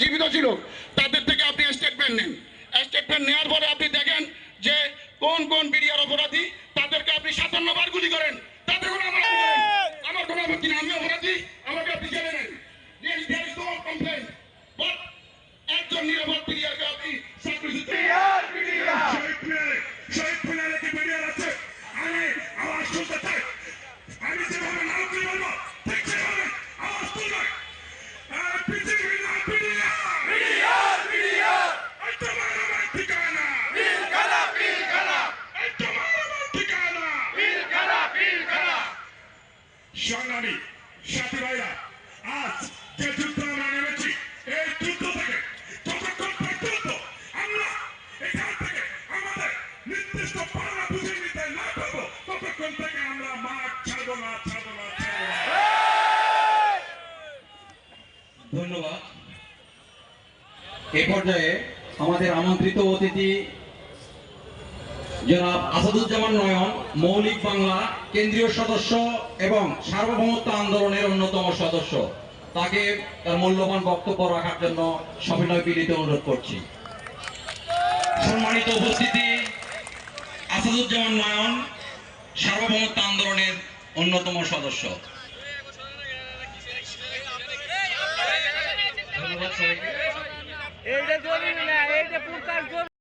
জীবিত ছিল তাদের থেকে আপনি স্টেটমেন্ট নেন। স্টেটমেন্ট নেওয়ার পরে আপনি দেখেন যে কোন কোন বিডিআর অপরাধী তাদেরকে আপনি সাতান্ন বার গুলি করেন। তাদের কোনো আমার আমার কোনো আপত্তি আমি অপরাধী আমাকে আপনি জেলে নেন। একজন নিরাপদ বিডিআরকে আপনি শহীদ মিনারে শহীদ মিনারে সংগ্রামী সাথী ভাইরা, আজ যে যুদ্ধ আমরা নেমেছি, এই যুদ্ধ থেকে যতক্ষণ পর্যন্ত আমরা এখান থেকে আমাদের নির্দিষ্ট পাওনা বুঝে নিতে না পারব, ততক্ষণ থেকে আমরা মাঠ ছাড়বো না ছাড়বো না। ধন্যবাদ। এ পর্যায়ে আমাদের আমন্ত্রিত অতিথি জনাব আসাদুজ্জামান নয়ন মৌলিক বাংলা কেন্দ্রীয় সদস্য এবং সার্বভৌমত্ব আন্দোলনের অন্যতম সদস্য। তাকে তার মূল্যবান বক্তব্য রাখার জন্য সবিনয় বিনীত অনুরোধ করছি। সম্মানিত উপস্থিতি আসাদুজ্জামান নয়ন সার্বভৌমত্ব আন্দোলনের অন্যতম সদস্য। জরুরি